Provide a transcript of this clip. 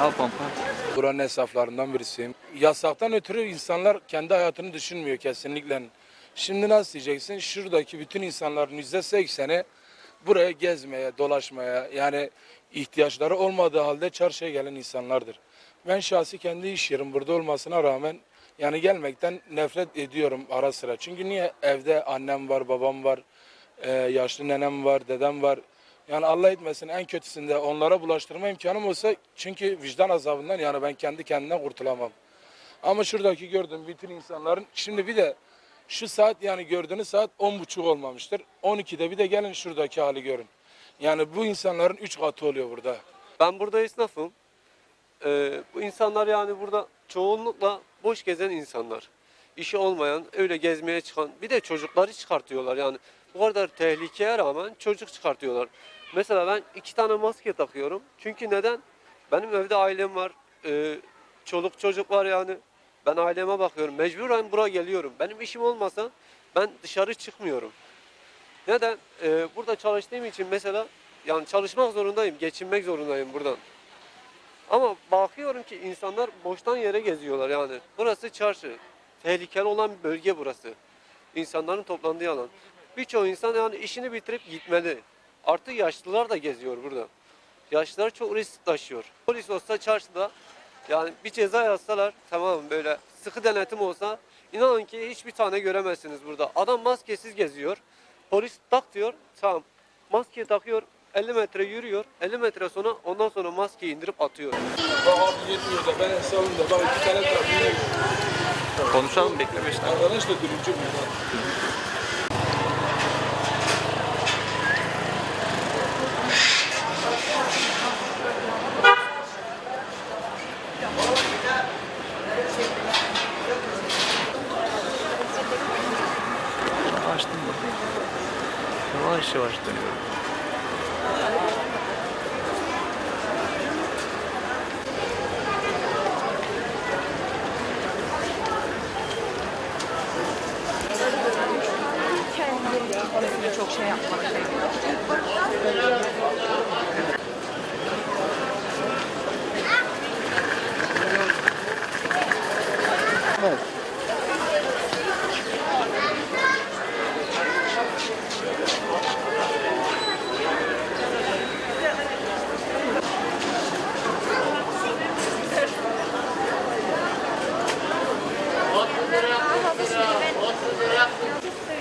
Al pompa. Buranın esnaflarından birisiyim. Yasaktan ötürü insanlar kendi hayatını düşünmüyor kesinlikle. Şimdi nasıl diyeceksin? Şuradaki bütün insanların yüzde sekseni buraya gezmeye, dolaşmaya yani ihtiyaçları olmadığı halde çarşıya gelen insanlardır. Ben şahsi kendi iş yerim burada olmasına rağmen yani gelmekten nefret ediyorum ara sıra. Çünkü niye? Evde annem var, babam var, e, yaşlı nenem var, dedem var. Yani Allah etmesin en kötüsünde onlara bulaştırma imkanım olsa çünkü vicdan azabından yani ben kendi kendimden kurtulamam. Ama şuradaki gördüğüm bütün insanların şimdi bir de şu saat yani gördüğünüz saat on buçuk olmamıştır. 12'de bir de gelin şuradaki hali görün. Yani bu insanların üç katı oluyor burada. Ben burada esnafım. Ee, bu insanlar yani burada çoğunlukla boş gezen insanlar. İşi olmayan, öyle gezmeye çıkan, bir de çocukları çıkartıyorlar yani. Bu kadar tehlikeye rağmen çocuk çıkartıyorlar. Mesela ben iki tane maske takıyorum. Çünkü neden? Benim evde ailem var, ee, çoluk çocuk var yani. Ben aileme bakıyorum. Mecburen buraya geliyorum. Benim işim olmasa ben dışarı çıkmıyorum. Neden? Ee, burada çalıştığım için mesela yani çalışmak zorundayım, geçinmek zorundayım buradan. Ama bakıyorum ki insanlar boştan yere geziyorlar yani. Burası çarşı. Tehlikeli olan bir bölge burası. İnsanların toplandığı alan. Birçok insan yani işini bitirip gitmeli. Artı yaşlılar da geziyor burada. Yaşlılar çok risk taşıyor. Polis olsa çarşıda yani bir ceza yazsalar tamam böyle sıkı denetim olsa inanın ki hiçbir tane göremezsiniz burada. Adam maskesiz geziyor. Polis tak diyor tamam maske takıyor 50 metre yürüyor 50 metre sonra ondan sonra maskeyi indirip atıyor. Abi yetmiyor da ben hesabımda bak iki tane tabiyle Konuşalım bekle 5 dakika. arkadaş da dürümcü. Yavaş yavaş dönüyorum. Kesinlikle çok şey yapmak lira, 30 lira, 30 lira.